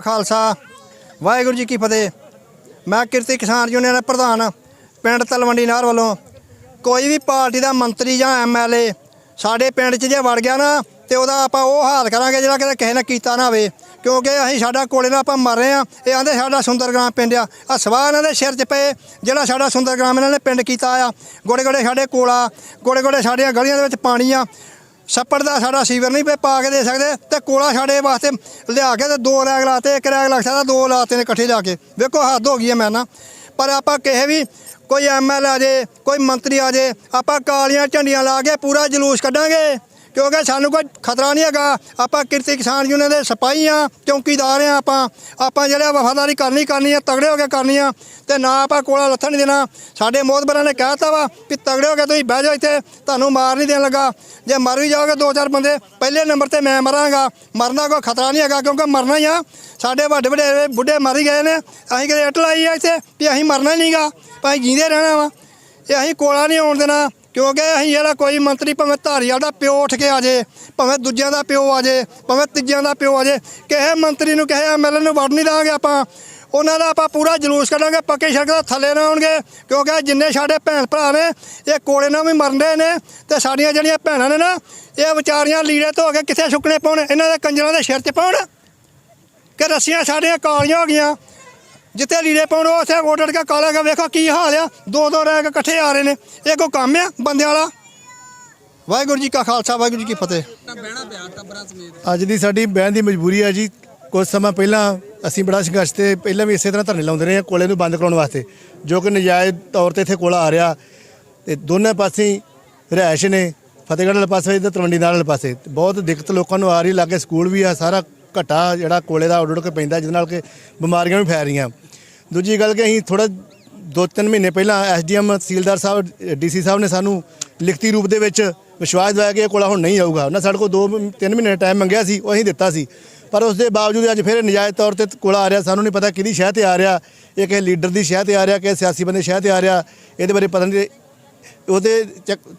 ਖਾਲਸਾ। ਵਾਹਿਗੁਰੂ ਜੀ ਕੀ ਫਤਿਹ। ਮੈਂ ਕਿਰਤੀ ਕਿਸਾਨ ਯੂਨੀਅਨ ਦਾ ਪ੍ਰਧਾਨ ਪਿੰਡ ਤਲਵੰਡੀ ਨਾਰ ਵੱਲੋਂ ਕੋਈ ਵੀ ਪਾਰਟੀ ਦਾ ਮੰਤਰੀ ਜਾਂ ਐਮਐਲਏ ਸਾਡੇ ਪਿੰਡ 'ਚ ਜੇ ਵੜ ਗਿਆ ਨਾ, ਤੇ ਉਹਦਾ ਆਪਾਂ ਉਹ ਹਾਲ ਕਰਾਂਗੇ ਜਿਹੜਾ ਕਿਤੇ ਕਿਸੇ ਨੇ ਕੀਤਾ ਨਾ ਹੋਵੇ। ਕਿਉਂਕਿ ਅਸੀਂ ਸਾਡਾ ਕੋਲੇ ਨਾਲ ਆਪਾਂ ਮਰ ਰਹੇ ਆ ਇਹ ਆਂਦੇ ਸਾਡਾ ਸੁੰਦਰਗ੍ਰਾਮ ਪਿੰਡ ਆ। ਆ ਸਵਾਹ ਇਹਨਾਂ ਦੇ ਸਿਰ 'ਚ ਪਏ, ਜਿਹੜਾ ਸਾਡਾ ਸੁੰਦਰਗ੍ਰਾਮ ਇਹਨਾਂ ਨੇ ਪਿੰਡ ਕੀਤਾ ਆ। ਗੋੜੇ ਗੋੜੇ ਸਾਡੇ ਕੋਲਾ ਗੋੜੇ ਗੋੜੇ ਸਾਡੀਆਂ ਗਲੀਆਂ ਦੇ ਵਿੱਚ ਪਾਣੀ ਆ। ਛੱਪੜ ਦਾ ਸਾਡਾ ਸੀਵਰ ਨਹੀਂ ਪੇ ਪਾ ਕੇ ਦੇ ਸਕਦੇ ਤੇ ਕੋਲਾ ਸਾਡੇ ਵਾਸਤੇ ਲਿਆ ਕੇ ਤੇ ਦੋ ਰੈਗ ਲਾਤੇ, ਇੱਕ ਰੈਗ ਲੱਗ ਸਕਦਾ, ਦੋ ਲਾਤੇ ਨੇ ਇਕੱਠੇ ਜਾ ਕੇ। ਵੇਖੋ, ਹੱਦ ਹੋ ਗਈ ਹੈ ਮੈਂ ਨਾ ਪਰ ਆਪਾਂ ਕਿਸੇ ਵੀ ਕੋਈ ਐਮਐਲ ਆ ਜੇ, ਕੋਈ ਮੰਤਰੀ ਆ ਜੇ, ਆਪਾਂ ਕਾਲੀਆਂ ਝੰਡੀਆਂ ਲਾ ਕੇ ਪੂਰਾ ਜਲੂਸ ਕੱਢਾਂਗੇ। ਕਿਉਂਕਿ ਸਾਨੂੰ ਕੋਈ ਖਤਰਾ ਨਹੀਂ ਹੈਗਾ। ਆਪਾਂ ਕਿਰਤੀ ਕਿਸਾਨ ਯੂਨੀਅਨ ਦੇ ਸਿਪਾਹੀ ਆ, ਚੌਕੀਦਾਰ ਆ ਆਪਾਂ। ਆਪਾਂ ਜਿਹੜੇ ਵਫਾਦਾਰੀ ਕਰਨੀ ਕਰਨੀ ਆ, ਤਗੜੇ ਹੋ ਕੇ ਕਰਨੀ ਆ, ਤੇ ਨਾ ਆਪਾਂ ਕੋਲਾ ਲੱਥਣ ਨਹੀਂ ਦੇਣਾ। ਸਾਡੇ ਮੋਹਤਬਰਾਂ ਨੇ ਕਹਿਤਾ ਵਾ ਕਿ ਤਗੜੇ ਹੋ ਕੇ ਤੁਸੀਂ ਬਹਿ ਜਾਓ ਇੱਥੇ, ਤੁਹਾਨੂੰ ਮਾਰ ਨਹੀਂ ਦੇਣ ਲੱਗਾ। ਜੇ ਮਰ ਵੀ ਜਾਓਗੇ ਦੋ ਚਾਰ ਬੰਦੇ, ਪਹਿਲੇ ਨੰਬਰ ਤੇ ਮੈਂ ਮਰਾਂਗਾ। ਮਰਨਾ ਕੋਈ ਖਤਰਾ ਨਹੀਂ ਹੈਗਾ ਕਿਉਂਕਿ ਮਰਨਾ ਹੀ ਆ। ਸਾਡੇ ਵੱਡੇ ਵੱਡੇ ਬੁੱਢੇ ਮਰ ਗਏ ਨੇ। ਅਸੀਂ ਕਿਤੇ ਇੱਟ ਲਾਈ ਆ ਇੱਥੇ ਵੀ ਅਸੀਂ ਮਰਨਾ ਹੀ ਨਹੀਂਗਾ ਭਾਈ ਜੀਂਦੇ ਰਹਿਣਾ ਵਾ। ਇਹ ਅਸੀਂ ਕੋਲਾ ਨਹੀਂ ਆਉਣ ਦੇਣਾ। ਕਿਉਂਕਿ ਅਸੀਂ ਜਿਹੜਾ ਕੋਈ ਮੰਤਰੀ ਭਾਵੇਂ ਧਾਰੀਵਾਲ ਦਾ ਪਿਓ ਉੱਠ ਕੇ ਆ ਜੇ, ਭਾਵੇਂ ਦੂਜਿਆਂ ਦਾ ਪਿਓ ਆ ਜੇ, ਭਾਵੇਂ ਤੀਜਿਆਂ ਦਾ ਪਿਓ ਆ ਜੇ, ਕਿਸੇ ਮੰਤਰੀ ਨੂੰ, ਕਿਸੇ ਐਮਐਲਏ ਨੂੰ ਵੜ ਨਹੀਂ ਦਾਂਗੇ ਆਪਾਂ। ਉਹਨਾਂ ਦਾ ਆਪਾਂ ਪੂਰਾ ਜਲੂਸ ਕੱਢਾਂਗੇ, ਪੱਕੇ ਸੜਕ ਦਾ ਥੱਲੇ ਨਾ ਆਉਣਗੇ, ਕਿਉਂਕਿ ਜਿੰਨੇ ਸਾਡੇ ਭੈਣ ਭਰਾ ਨੇ, ਇਹ ਕੋਲੇ ਨਾਲ ਵੀ ਮਰਦੇ ਨੇ, ਤੇ ਸਾਡੀਆਂ ਜਿਹੜੀਆਂ ਭੈਣਾਂ ਨੇ ਨਾ, ਇਹ ਵਿਚਾਰੀਆਂ ਲੀੜੇ ਧੋ ਕੇ ਕਿੱਥੇ ਸੁੱਕਣੇ ਪਾਉਣ, ਇਹਨਾਂ ਦੇ ਕੰਜਰਾਂ ਦੇ ਸਿਰ 'ਚ ਪਾਉਣ? ਕਿ ਰੱਸੀਆਂ ਸਾਡੀਆਂ ਕਾਲੀਆਂ ਹੋ ਗਈਆਂ। ਜਿੱਥੇ ਲੀੜੇ ਪਾਉਣ, ਉਹ ਉੱਥੇ ਉੱਡ ਕੇ ਕਾਲਾ ਕੇ ਵੇਖੋ ਕੀ ਹਾਲ ਆ। ਦੋ ਦੋ ਰਹਿ ਕੇ ਇਕੱਠੇ ਆ ਰਹੇ ਨੇ। ਇਹ ਕੋਈ ਕੰਮ ਆ ਬੰਦਿਆਂ ਵਾਲਾ? ਵਾਹਿਗੁਰੂ ਜੀ ਕਾ ਖਾਲਸਾ, ਵਾਹਿਗੁਰੂ ਜੀ ਕੀ ਫਤਿਹ। ਅੱਜ ਦੀ ਸਾਡੀ ਬਹਿਣ ਦੀ ਮਜਬੂਰੀ ਹੈ ਜੀ ਕੁਝ ਸਮਾਂ ਪਹਿਲਾਂ ਅਸੀਂ ਬੜਾ ਸੰਘਰਸ਼ ਤੇ ਪਹਿਲਾਂ ਵੀ ਇਸੇ ਤਰ੍ਹਾਂ ਧਰਨੇ ਲਾਉਂਦੇ ਰਹੇ ਹਾਂ ਕੋਲੇ ਨੂੰ ਬੰਦ ਕਰਾਉਣ ਵਾਸਤੇ, ਜੋ ਕਿ ਨਜਾਇਜ਼ ਤੌਰ ਤੇ ਇੱਥੇ ਕੋਲਾ ਆ ਰਿਹਾ। ਤੇ ਦੋਨੇ ਪਾਸੇ ਹੀ ਰਿਹਾਇਸ਼ ਨੇ, ਫਤਿਹਗੜ੍ਹ ਵਾਲੇ ਪਾਸੇ ਤੇ ਤਲਵੰਡੀ ਨਾਲ ਵਾਲੇ ਪਾਸੇ। ਬਹੁਤ ਦਿੱਕਤ ਲੋਕਾਂ ਨੂੰ ਆ ਰਹੀ, ਲਾਗੇ ਸਕੂਲ ਵੀ ਆ, ਸਾਰਾ ਘਟਾ ਜਿਹੜਾ ਕੋਲੇ ਦਾ ਉੱਡ ਉੱਡ ਕੇ ਪੈਂਦਾ, ਜਿਹਦੇ ਨਾਲ ਕਿ ਬਿਮਾਰੀਆਂ ਵੀ ਫੈਲ ਰਹੀਆਂ। ਦੂਜੀ ਗੱਲ ਕਿ ਅਸੀਂ ਥੋੜਾ ਦੋ ਤਿੰਨ ਮਹੀਨੇ ਪਹਿਲਾਂ ਐਸਡੀਐਮ ਤਹਿਸੀਲਦਾਰ ਸਾਹਿਬ, ਡੀਸੀ ਸਾਹਿਬ ਨੇ ਸਾਨੂੰ ਲਿਖਤੀ ਰੂਪ ਦੇ ਵਿੱਚ ਵਿਸ਼ਵਾਸ ਦਿਵਾਇਆ ਕਿ ਇਹ ਕੋਲਾ ਹੁਣ ਨਹੀਂ ਆਊਗਾ ਉਹਨਾਂ ਸਾਡੇ ਕੋਲ ਦੋ ਮ- ਤਿੰਨ ਮਹੀਨੇ ਟਾਈਮ ਮੰਗਿਆ ਸੀ, ਉਹ ਅਸੀਂ ਦਿੱਤਾ ਸੀ। ਪਰ ਉਸ ਦੇ ਬਾਵਜੂਦ ਅੱਜ ਫਿਰ ਨਜਾਇਜ਼ ਤੌਰ ਤੇ ਕੋਲਾ ਆ ਰਿਹਾ। ਸਾਨੂੰ ਨਹੀਂ ਪਤਾ ਕਿਹਦੀ ਸ਼ਹਿ ਤੇ ਆ ਰਿਹਾ। ਇਹ ਕਿਸੇ ਲੀਡਰ ਦੀ ਸ਼ਹਿ ਤੇ ਆ ਰਿਹਾ, ਕਿਸੇ ਸਿਆਸੀ ਬੰਦੇ ਸ਼ਹਿ ਤੇ ਆ ਰਿਹਾ। ਇਹਦੇ ਬਾਰੇ ਪਤਾ ਨਹੀਂ, ਉਹਦੇ ਚੱਕ-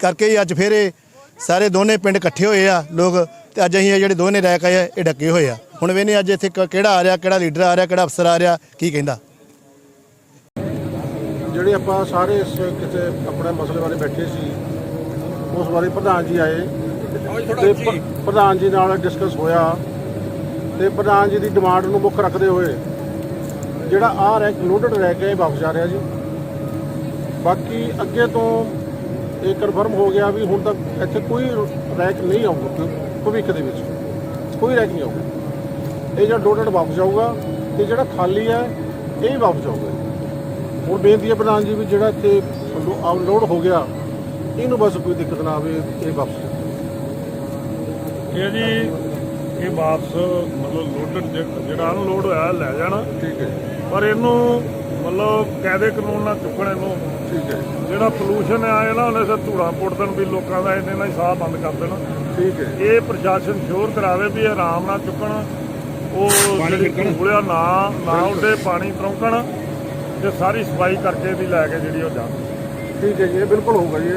ਕਰਕੇ ਹੀ ਅੱਜ ਫਿਰ ਇਹ ਸਾਰੇ ਦੋਨੇ ਪਿੰਡ ਇਕੱਠੇ ਹੋਏ ਆ, ਲੋਕ ਤੇ ਅੱਜ ਅਸੀਂ ਇਹ ਜਿਹੜੇ ਦੋਨੇ ਰੈਕ ਆਏ ਆ, ਇਹ ਡੱਕੇ ਹੋਏ ਆ। ਹੁਣ ਵੇਨੇ ਅੱਜ ਇੱਥੇ ਕ- ਕਿਹੜਾ ਆ ਰਿਹਾ, ਕਿਹੜਾ ਲੀਡਰ ਆ ਰਿਹਾ, ਕਿਹੜਾ ਅਫਸਰ ਆ ਰਿਹਾ, ਕੀ ਕਹਿੰਦਾ। ਜਿਹੜੇ ਆਪਾਂ ਸਾਰੇ ਇਸ ਕਿਸੇ ਆਪਣੇ ਮਸਲੇ ਬਾਰੇ ਬੈਠੇ ਸੀ, ਉਸ ਬਾਰੇ ਪ੍ਰਧਾਨ ਜੀ ਆਏ। ਤੇ ਪ- ਪ੍ਰਧਾਨ ਜੀ ਨਾਲ ਡਿਸਕਸ ਹੋਇਆ ਤੇ ਪ੍ਰਧਾਨ ਜੀ ਦੀ ਡਿਮਾਂਡ ਨੂੰ ਮੁੱਖ ਰੱਖਦੇ ਹੋਏ ਜਿਹੜਾ ਆ ਰੈਕ ਲੋਡਡ ਰਹਿ ਕੇ ਵਾਪਸ ਜਾ ਰਿਹਾ ਜੀ। ਬਾਕੀ ਅੱਗੇ ਤੋਂ ਇਹ ਕਨਫਰਮ ਹੋ ਗਿਆ ਵੀ ਹੁਣ ਤੱਕ ਇੱਥੇ ਕੋਈ ਰੈਕ ਨਹੀਂ ਆਊਗਾ ਭਵਿੱਖ ਦੇ ਵਿੱਚ। ਕੋਈ ਰੈਕ ਨਹੀਂ ਆਊਗਾ। ਇਹ ਜਿਹੜਾ ਲੋਡਡ ਵਾਪਸ ਜਾਊਗਾ ਤੇ ਜਿਹੜਾ ਖਾਲੀ ਹੈ ਇਹ ਵੀ ਵਾਪਸ ਜਾਊਗਾ। ਹੁਣ ਬੇਨਤੀ ਹੈ ਪ੍ਰਧਾਨ ਜੀ ਵੀ ਜਿਹੜਾ ਇੱਥੇ ਅਨਲੋਡ ਹੋ ਗਿਆ ਇਹਨੂੰ ਬਸ ਕੋਈ ਦਿੱਕਤ ਨਾ ਆਵੇ ਇਹ ਵਾਪਸ ਇਹ ਜੀ। ਇਹ ਵਾਪਸ ਮਤਲਬ ਲੋਡਡ ਜਿਹੜਾ ਅਨਲੋਡ ਹੋਇਆ ਲੈ ਜਾਣਾ। ਠੀਕ ਹੈ ਪਰ ਇਹਨੂੰ ਮਤਲਬ ਕਾਇਦੇ ਕਾਨੂੰਨ ਨਾਲ ਚੁੱਕਣ ਇਹਨੂੰ ਠੀਕ ਹੈ ਜਿਹੜਾ ਪੋਲੂਸ਼ਨ ਆਇਆ ਨਾ ਉਹਨੇ ਸਿਰ ਧੂੜਾ ਪੁੱਟ ਦੇਣ ਵੀ ਲੋਕਾਂ ਦਾ ਇਹਨੇ ਨਾਲ ਹੀ ਸਾਹ ਬੰਦ ਕਰ ਦੇਣਾ। ਠੀਕ ਹੈ ਇਹ ਪ੍ਰਸ਼ਾਸਨ ਸ਼ੋਰ ਕਰਾਵੇ ਵੀ ਆਰਾਮ ਨਾਲ ਚੁੱਕਣ ਉਹ ਜਿਹੜੀ ਧੂੜਿਆ ਨਾ ਨਾ ਉੱਡੇ ਪਾਣੀ ਤਰੋਂਕਣ ਤੇ ਸਾਰੀ ਸਫ਼ਾਈ ਕਰਕੇ ਵੀ ਲੈ ਕੇ ਜਿਹੜੀ ਉਹ ਜਾਣ। ਠੀਕ ਹੈ ਜੀ ਇਹ ਬਿਲਕੁਲ ਹੋਊਗਾ ਜੀ।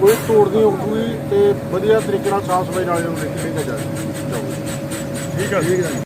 ਕੋਈ ਤੋੜ ਨਹੀਂ ਹੋਊਗੀ ਤੇ ਵਧੀਆ ਤਰੀਕੇ ਨਾਲ ਸਾਫ਼ ਸਫ਼ਾਈ ਨਾਲ ਇਹਨੂੰ ਲੈ ਕੇ ਜਾਊਗਾ ਠੀਕ ਹੈ ਜੀ।